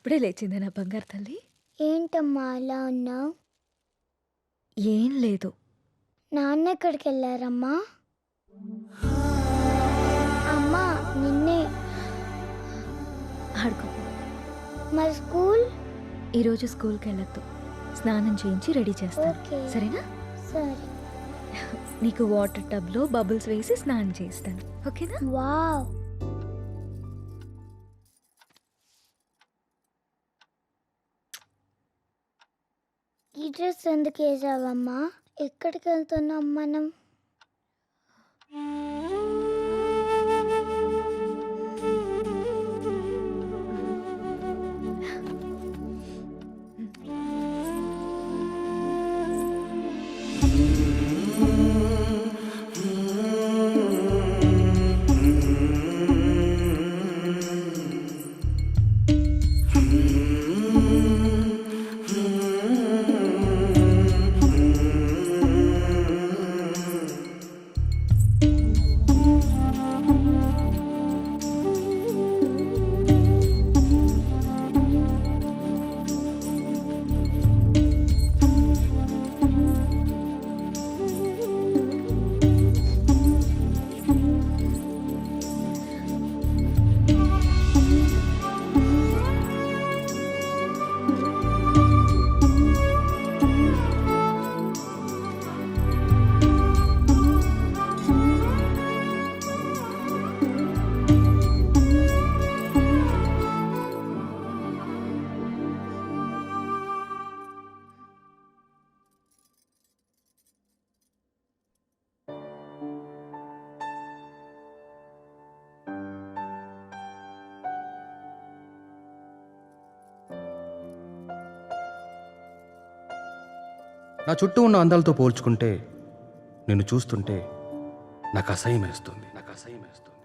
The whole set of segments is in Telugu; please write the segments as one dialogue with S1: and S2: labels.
S1: అప్పుడే లేచింది నా బంగారు తల్లి.
S2: ఏంటమ్మా అలా ఉన్నావు?
S1: ఏం లేదు.
S2: నాన్న ఎక్కడికి వెళ్ళారమ్మా? అమ్మా నిన్నే.
S1: ఆడుకో.
S2: మరి స్కూల్?
S1: ఈరోజు స్కూల్కి వెళ్ళొద్దు. స్నానం చేయించి రెడీ చేస్తాను సరేనా?
S2: సరే.
S1: నీకు వాటర్ టబ్లో బబుల్స్ వేసి స్నానం చేస్తాను ఓకేనా?
S2: వావ్. అడ్రస్ డ్రెస్ ఎందుకు వేసావమ్మా ఎక్కడికి వెళ్తున్నాం మనం?
S3: నా చుట్టూ ఉన్న అందాలతో పోల్చుకుంటే నిన్ను చూస్తుంటే నాకు అసహ్యం వేస్తుంది నాకు అసహ్యం వేస్తుంది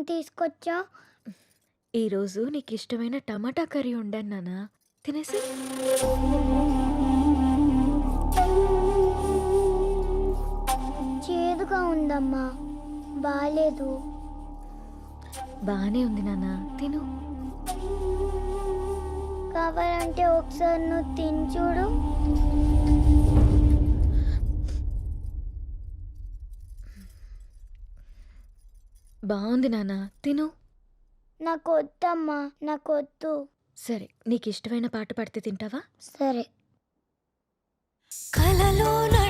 S2: అన్నం తీసుకొచ్చా?
S1: ఈరోజు నీకు ఇష్టమైన టమాటా కర్రీ ఉండాను నాన్న తినేసి?
S2: చేదుగా ఉందమ్మా. బాలేదు.
S1: బానే ఉంది నాన్న తిను.
S2: కావాలంటే ఒకసారి నువ్వు తిని చూడు.
S1: బాగుంది నాన్న. తిను.
S2: నాకు వద్దమ్మా నాకు వద్దు
S1: సరే నీకు ఇష్టమైన పాట పాడితే తింటావా?
S2: సరే.
S4: కలలోనంట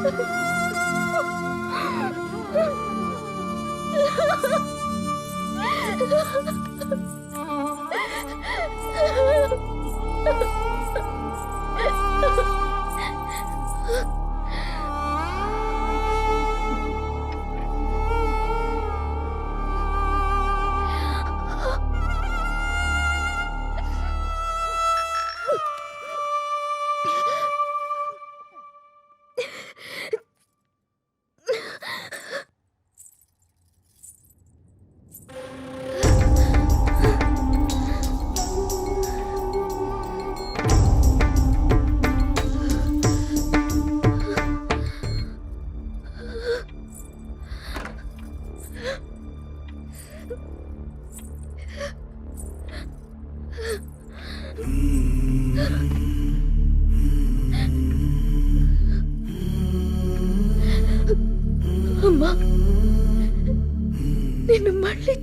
S1: అమ్మా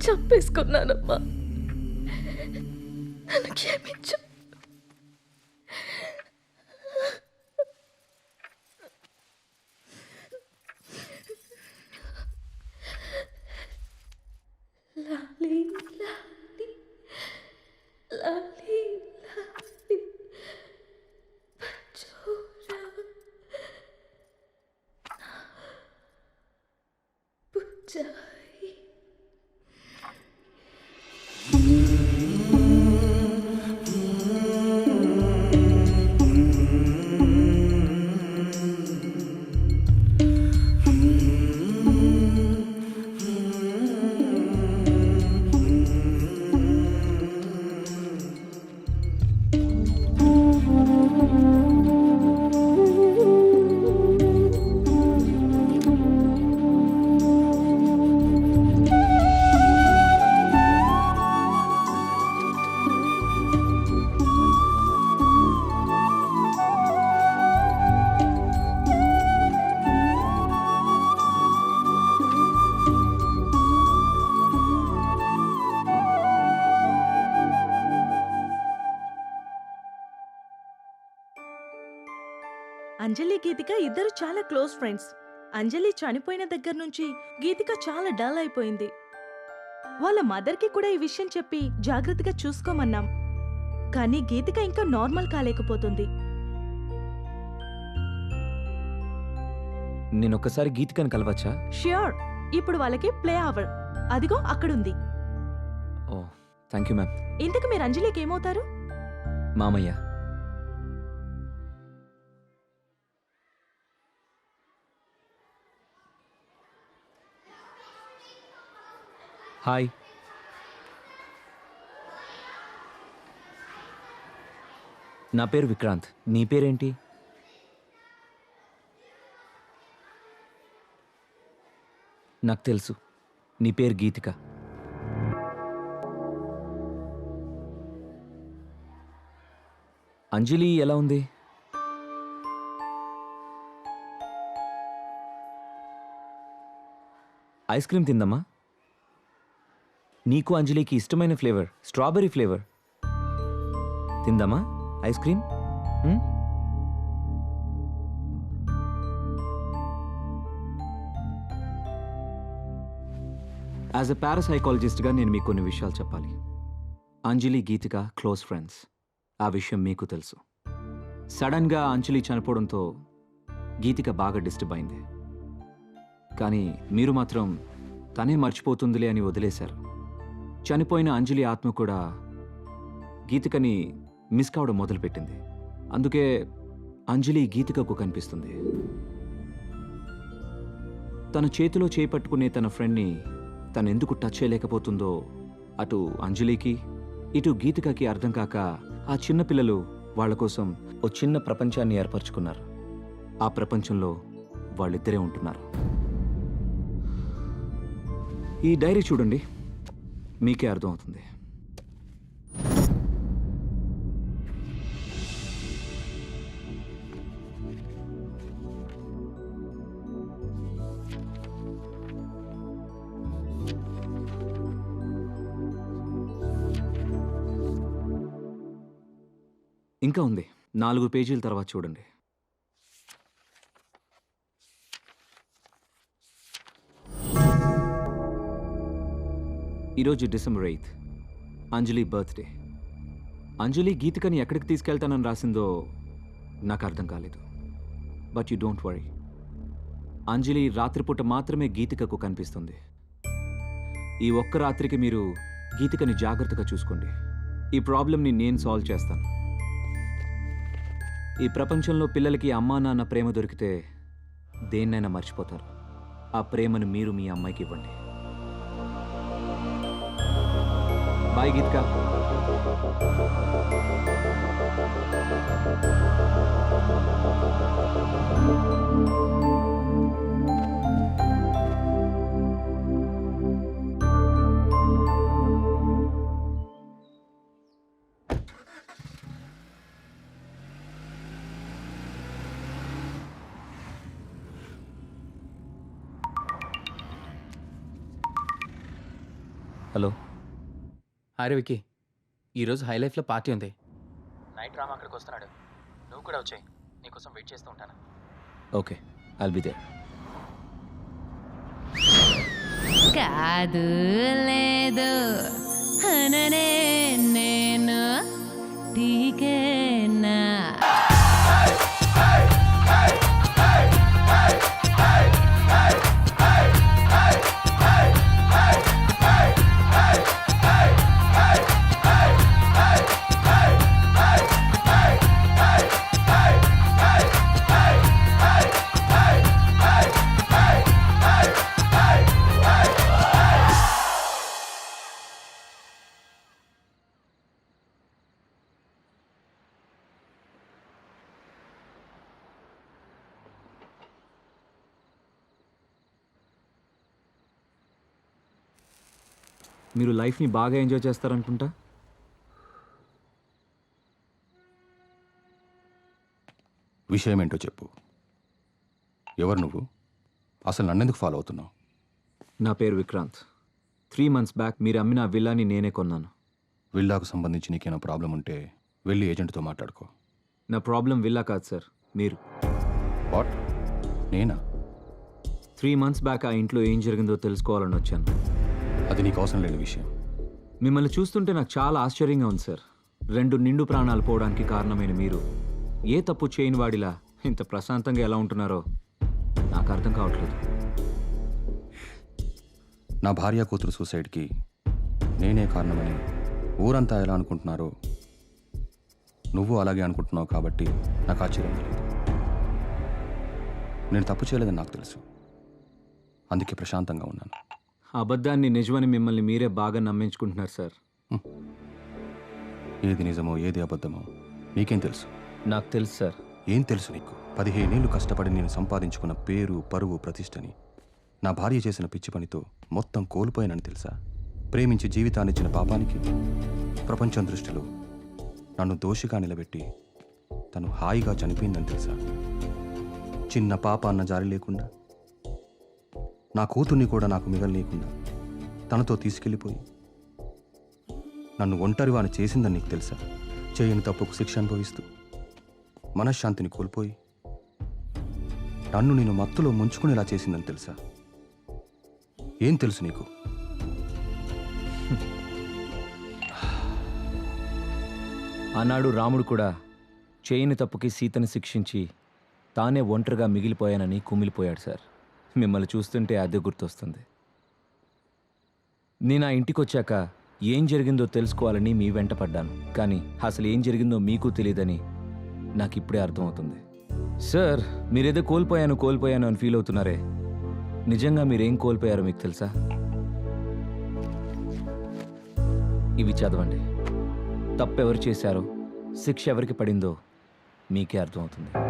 S1: చంపేసుకున్నానమ్మా. నన్ను క్షమించు. లాలీ లాలీ లాలీ లాలీ పచ్చోరా
S5: అంజలి గీతిక ఇద్దరు చాలా క్లోజ్ ఫ్రెండ్స్. అంజలి చనిపోయిన దగ్గర నుంచి గీతిక చాలా డల్ అయిపోయింది. వాళ్ళ మదర్కి కూడా ఈ విషయం చెప్పి జాగ్రత్తగా చూసుకోమన్నాం. కానీ గీతిక ఇంకా నార్మల్ కాలేకపోతుంది.
S6: నేను ఒక్కసారి గీతికని కలవచ్చా?
S5: ష్యూర్! ఇప్పుడు వాళ్ళకి ప్లే అవర్. అదిగో అక్కడుంది.
S6: ఓ థ్యాంక్ యూ మ్యామ్.
S5: ఇంతకు మీరు అంజలికి ఏమవుతారు?
S6: మామయ్య. హాయ్. నా పేరు విక్రాంత్. నీ పేరేంటి? నాకు తెలుసు. నీ పేరు గీతిక. అంజలి ఎలా ఉంది? ఐస్ క్రీమ్ తిందమ్మా. నీకు అంజలికి ఇష్టమైన ఫ్లేవర్ స్ట్రాబెరీ ఫ్లేవర్. తిందామా? Ice cream? యాజ్ ఎ పారాసైకాలజిస్ట్గా నేను మీకు కొన్ని విషయాలు చెప్పాలి. అంజలి గీతిక క్లోజ్ ఫ్రెండ్స్ ఆ విషయం మీకు తెలుసు. సడన్గా అంజలి చనిపోవడంతో గీతిక బాగా డిస్టర్బ్ అయింది. కానీ మీరు మాత్రం తనే మర్చిపోతుందిలే అని వదిలేశారు. చనిపోయిన అంజలి ఆత్మ కూడా గీతికని మిస్ కావడం మొదలుపెట్టింది. అందుకే అంజలి గీతికకు కనిపిస్తుంది. తన చేతిలో చేపట్టుకునే తన ఫ్రెండ్ని తను ఎందుకు టచ్ చేయలేకపోతుందో అటు అంజలికి ఇటు గీతికకి అర్థం కాక ఆ చిన్నపిల్లలు వాళ్ళ కోసం ఓ చిన్న ప్రపంచాన్ని ఏర్పరచుకున్నారు. ఆ ప్రపంచంలో వాళ్ళిద్దరే ఉంటున్నారు. ఈ డైరీ చూడండి. మీకే అర్థమవుతుంది. ఇంకా ఉంది. నాలుగు పేజీల తర్వాత చూడండి. ఈరోజు December eighth. Anjali birthday. Anjali గీతికని ఎక్కడికి తీసుకెళ్తానని రాసిందో నాకు అర్థం కాలేదు. But you don't worry. Anjali రాత్రిపూట మాత్రమే గీతికకు కనిపిస్తుంది. ఈ ఒక్క రాత్రికి మీరు గీతికని జాగ్రత్తగా చూసుకోండి. ఈ ప్రాబ్లంని నేను సాల్వ్ చేస్తాను. ఈ ప్రపంచంలో పిల్లలకి అమ్మా నాన్న ప్రేమ దొరికితే దేన్నైనా మర్చిపోతారు. ఆ ప్రేమను మీరు మీ అమ్మాయికి ఇవ్వండి. बाय गीत का हेलो
S7: హాయ్ వికి ఈరోజు హై లైఫ్లో పార్టీ ఉంది.
S8: నైట్ రామ్ అక్కడికి వస్తున్నాడు. నువ్వు కూడా వచ్చాయి. నీకోసం వెయిట్ చేస్తూ ఉంటాను.
S6: ఓకే. ఐల్ బి దేర్
S4: కాదు లేదు. అననే నేను. టీకేనా
S6: మీరు లైఫ్ని బాగా ఎంజాయ్ చేస్తారనుకుంటా?
S3: విషయం ఏంటో చెప్పు. ఎవరు నువ్వు? అసలు నన్నెందుకు ఫాలో అవుతున్నావు?
S6: నా పేరు విక్రాంత్. త్రీ మంత్స్ బ్యాక్ మీరు అమ్మిన ఆ విల్లాని నేనే కొన్నాను.
S3: విల్లాకు సంబంధించి నీకేమైనా ప్రాబ్లం ఉంటే వెళ్ళి ఏజెంట్తో మాట్లాడుకో.
S6: నా ప్రాబ్లం విల్లా కాదు సార్ మీరు.
S3: వాట్? నేనా?
S6: త్రీ మంత్స్ బ్యాక్ ఆ ఇంట్లో ఏం జరిగిందో తెలుసుకోవాలని వచ్చాను.
S3: అది నీకు అవసరం లేని విషయం.
S6: మిమ్మల్ని చూస్తుంటే నాకు చాలా ఆశ్చర్యంగా ఉంది సార్. రెండు నిండు ప్రాణాలు పోవడానికి కారణమైన మీరు ఏ తప్పు చేయని వాడిలా ఇంత ప్రశాంతంగా ఎలా ఉంటున్నారో నాకు అర్థం కావట్లేదు.
S3: నా భార్య కూతురు సూసైడ్కి నేనే కారణమని ఊరంతా ఎలా అనుకుంటున్నారో నువ్వు అలాగే అనుకుంటున్నావు కాబట్టి నాకు ఆశ్చర్యం లేదు నేను తప్పు చేయలేదని నాకు తెలుసు. అందుకే ప్రశాంతంగా ఉన్నాను.
S6: అబద్ధాన్ని నిజమని మిమ్మల్ని మీరే బాగా నమ్మించుకుంటున్నారు సార్.
S3: ఏది నిజమో ఏది అబద్ధమో నీకేం తెలుసు?
S6: నాకు తెలుసు సార్.
S3: ఏం తెలుసు నీకు? పదిహేనేళ్ళు కష్టపడి నేను సంపాదించుకున్న పేరు పరువు ప్రతిష్టని నా భార్య చేసిన పిచ్చి పనితో మొత్తం కోల్పోయానని తెలుసా? ప్రేమించి జీవితాన్నిచ్చిన పాపానికి ప్రపంచం దృష్టిలో నన్ను దోషిగా నిలబెట్టి తను హాయిగా చనిపోయిందని తెలుసా? చిన్న పాప అన్న జారి లేకుండా నా కూతుర్ని కూడా నాకు మిగలనీయకుండా తనతో తీసుకెళ్ళిపోయి నన్ను ఒంటరివాని చేసిందని నీకు తెలుసా? చేయని తప్పుకు శిక్ష అనుభవిస్తూ మనశ్శాంతిని కోల్పోయి నన్ను నేను మత్తులో ముంచుకునేలా చేసిందని తెలుసా? ఏం తెలుసు నీకు?
S6: ఆనాడు రాముడు కూడా చేయని తప్పుకి సీతని శిక్షించి తానే ఒంటరిగా మిగిలిపోయానని కుమిలిపోయాడు సార్. మిమ్మల్ని చూస్తుంటే అదే గుర్తొస్తుంది. నేను ఆ ఇంటికి వచ్చాక ఏం జరిగిందో తెలుసుకోవాలని మీ వెంట పడ్డాను. కానీ అసలు ఏం జరిగిందో మీకు తెలియదని నాకు ఇప్పుడే అర్థమవుతుంది. సార్ మీరేదో కోల్పోయాను కోల్పోయాను అని ఫీల్ అవుతున్నారే. నిజంగా మీరేం కోల్పోయారో మీకు తెలుసా? ఇవి చదవండి. తప్పెవరు చేశారో శిక్ష ఎవరికి పడిందో మీకే అర్థమవుతుంది.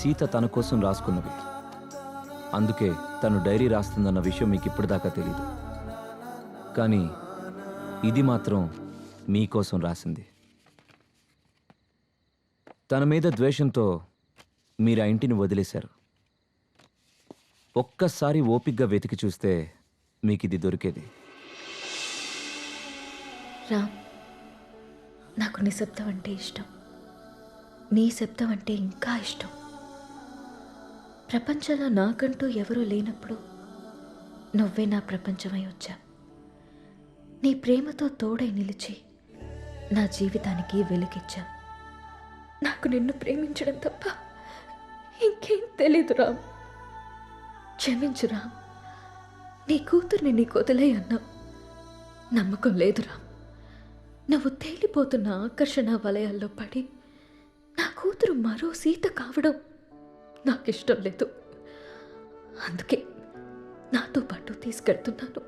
S6: సీత తన కోసం రాసుకున్నవి అందుకే తను డైరీ రాస్తుందన్న విషయం మీకు ఇప్పటిదాకా తెలియదు కానీ ఇది మాత్రం మీకోసం రాసింది. తన మీద ద్వేషంతో మీరు ఆ ఇంటిని వదిలేశారు. ఒక్కసారి ఓపిగ్గా వెతికి చూస్తే మీకు ఇది దొరికేది.
S1: రామ్ నాకు నిశ్శబ్దం అంటే ఇష్టం. నీ శబ్దం అంటే ఇంకా ఇష్టం. ప్రపంచంలో నాకంటూ ఎవరూ లేనప్పుడు నువ్వే నా ప్రపంచమై వచ్చా. నీ ప్రేమతో తోడై నిలిచి నా జీవితానికి వెలుగిచ్చా నాకు నిన్ను ప్రేమించడం తప్ప ఇంకేం తెలీదు రామ్. క్షమించు రామ్. నీ కూతుర్ని నీకు వదిలే అన్నావు నమ్మకం లేదు రామ్. నువ్వు తేలిపోతున్న ఆకర్షణ వలయాల్లో పడి నా కూతురు మరో సీత కావడం నాకు ఇష్టం లేదు. అందుకే నాతో పాటు తీసుకెళ్తున్నాను.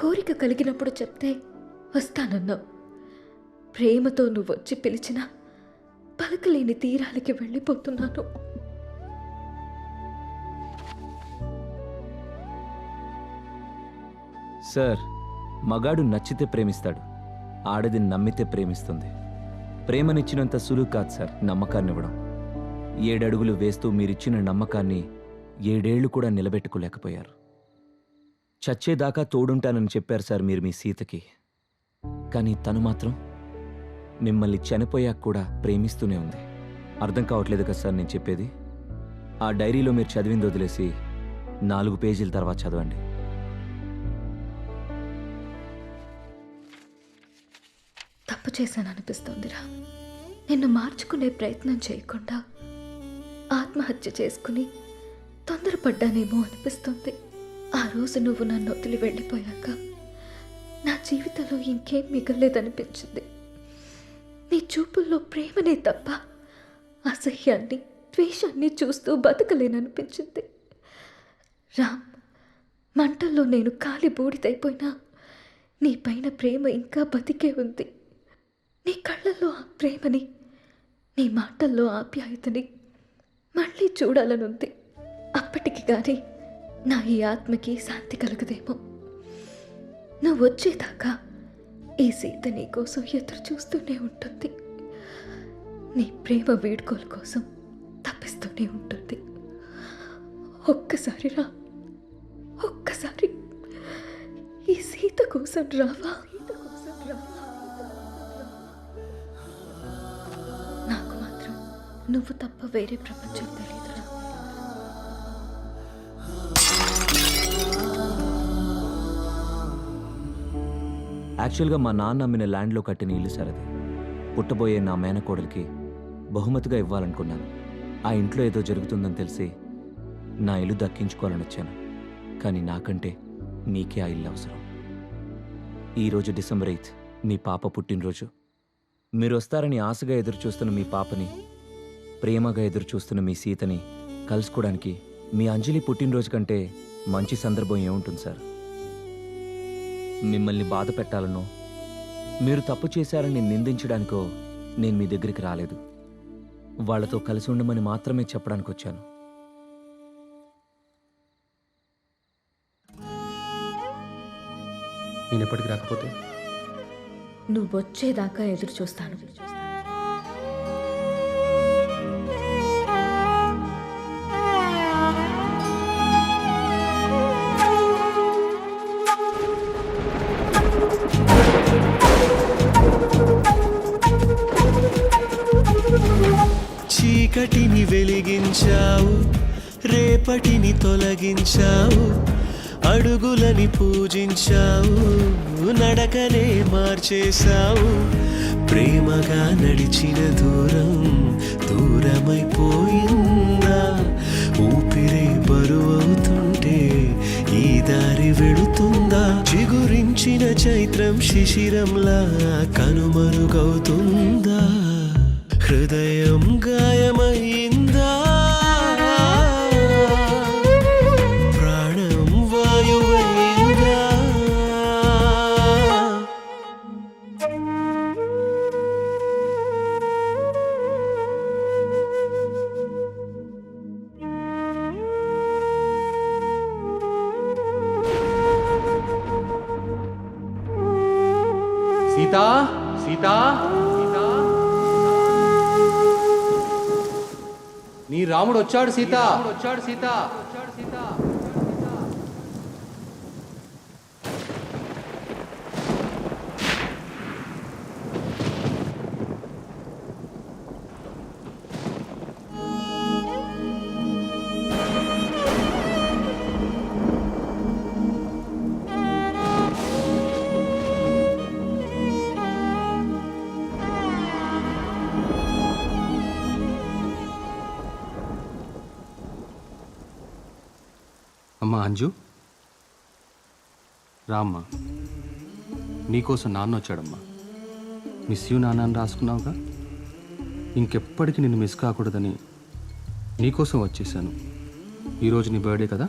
S1: కోరిక కలిగినప్పుడు చెప్తే వస్తానన్నావు. ప్రేమతో నువ్వు వచ్చి పిలిచినా పలకలేని తీరాలకి వెళ్ళిపోతున్నాను.
S6: సార్ మగాడు నచ్చితే ప్రేమిస్తాడు. ఆడది నమ్మితే ప్రేమిస్తుంది. ప్రేమనిచ్చినంత సులువు కాదు సార్ నమ్మకాన్ని ఇవ్వడం ఏడడుగులు వేస్తూ మీరిచ్చిన నమ్మకాన్ని ఏడేళ్ళు కూడా నిలబెట్టుకోలేకపోయారు. చచ్చేదాకా తోడుంటానని చెప్పారు సార్ మీరు మీ సీతకి. కానీ తను మాత్రం మిమ్మల్ని చనిపోయాక కూడా ప్రేమిస్తూనే ఉంది. అర్థం కావట్లేదు కదా సార్ నేను చెప్పేది? ఆ డైరీలో మీరు చదివింది వదిలేసి నాలుగు పేజీల తర్వాత చదవండి.
S1: తప్పు చేశాను అనిపిస్తోందిరా నిన్ను మార్చుకునే ప్రయత్నం చేయకుండా ఆత్మహత్య చేసుకుని తొందరపడ్డానేమో అనిపిస్తుంది. ఆ రోజు నువ్వు నన్ను వదిలి వెళ్ళిపోయాక నా జీవితంలో ఇంకేం మిగలేదనిపించింది. నీ చూపుల్లో ప్రేమనే తప్ప అసహ్యాన్ని ద్వేషాన్ని చూస్తూ బతకలేననిపించింది. రామ్ మంటల్లో నేను కాలి బూడిదైపోయినా నీ పైన ప్రేమ ఇంకా బతికే ఉంది. నీ కళ్ళల్లో ఆ ప్రేమని నీ మాటల్లో ఆప్యాయతని మళ్ళీ చూడాలనుంది. అప్పటికి కానీ నా ఈ ఆత్మకి శాంతి కలగదేమో. నువ్వు వచ్చేదాకా ఈ సీత నీ కోసం ఎదురు చూస్తూనే ఉంటుంది. నీ ప్రేమ వేడుకోల కోసం తప్పిస్తూనే ఉంటుంది. ఒక్కసారి రా. ఒక్కసారి ఈ సీత కోసం రావా? నువ్వు తప్ప వేరే ప్రపంచం తెలియదురా
S6: యాక్చువల్గా మా నాన్న అమ్మిన ల్యాండ్లో కట్టిన ఇల్లు సార్ అది పుట్టబోయే నా మేనకోడలికి బహుమతిగా ఇవ్వాలనుకున్నాను. ఆ ఇంట్లో ఏదో జరుగుతుందని తెలిసి నా ఇల్లు దక్కించుకోవాలని వచ్చాను. కానీ నాకంటే మీకే ఆ ఇల్లు అవసరం. ఈరోజు డిసెంబర్ ఎయిత్ మీ పాప పుట్టినరోజు. మీరు వస్తారని ఆశగా ఎదురు చూస్తున్న మీ పాపని ప్రేమగా ఎదురు చూస్తున్న మీ సీతని కలుసుకోవడానికి మీ అంజలి పుట్టినరోజు కంటే మంచి సందర్భం ఏముంటుంది సార్? మిమ్మల్ని బాధ పెట్టాలనో మీరు తప్పు చేశారని నిందించడానికో నేను మీ దగ్గరికి రాలేదు. వాళ్ళతో కలిసి ఉండమని మాత్రమే చెప్పడానికి వచ్చాను.
S3: నేను ఎప్పటికి రాకపోతే?
S1: నువ్వు వచ్చేదాకా ఎదురు చూస్తాను
S9: చీకటిని వెలిగించావు రేపటిని తొలగించావు అడుగులని పూజించావు నడకనే మార్చేశావు. ప్రేమగా నడిచిన దూరం దూరమైపోయిందా? ఊపిరే బరువవుతుంటే ఈ దారి వెళుతుందా? చిగురించిన చైత్రం శిశిరంలా కనుమరుగవుతుందా?
S7: ഹൃദയം ഗായമായി. రాముడు వచ్చాడు సీత. వచ్చాడు సీత.
S3: అంజు? రామ్మా. నీకోసం నాన్న వచ్చాడమ్మా మిస్ యూ నాన్న అని రాసుకున్నావుగా? ఇంకెప్పటికీ నిన్ను మిస్ కాకూడదని నీకోసం వచ్చేసాను ఈరోజు నీ బర్త్డే కదా?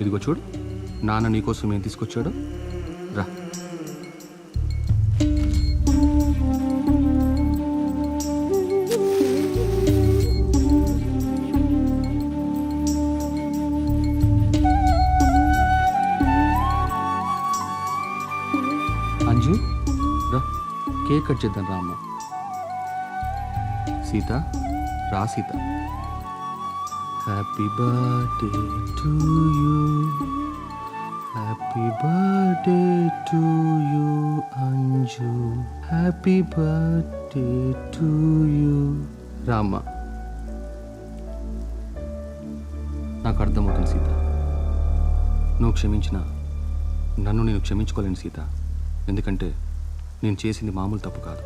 S3: ఇదిగో చూడు నాన్న నీకోసం ఏం తీసుకొచ్చాడో? కేక్ కట్ చేద్దాం రామ్మ సీత రా Sita. Happy birthday to you happy birthday to you Anju happy birthday to you రామ్మ నాకు అర్థమవుతుంది సీత. నువ్వు క్షమించిన నన్ను నేను క్షమించుకోలేను సీత. ఎందుకంటే నేను చేసింది మామూలు తప్పు కాదు.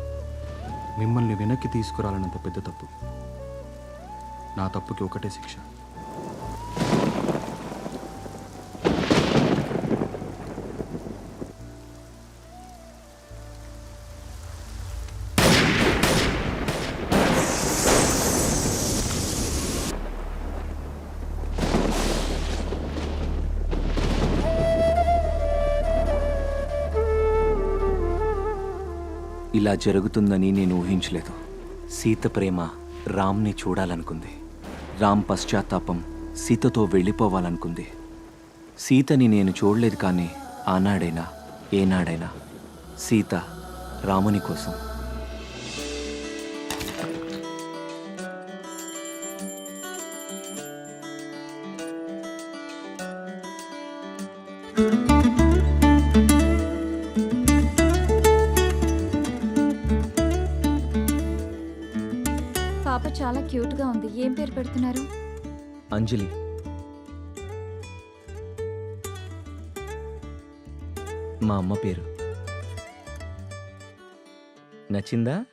S3: మిమ్మల్ని వెనక్కి తీసుకురాలన్నంత పెద్ద తప్పు. నా తప్పుకి ఒకటే శిక్ష.
S6: ఇలా జరుగుతుందని నేను ఊహించలేదు. సీత ప్రేమ రామ్ని చూడాలనుకుంది. రామ్ పశ్చాత్తాపం సీతతో వెళ్ళిపోవాలనుకుంది. సీతని నేను చూడలేదు కానీ ఆనాడైనా ఏనాడైనా సీత రాముని కోసం.
S1: పాప క్యూట్గా ఉంది. ఏం పేరు పెడుతున్నారు?
S6: అంజలి. మా అమ్మ పేరు. నచ్చిందా?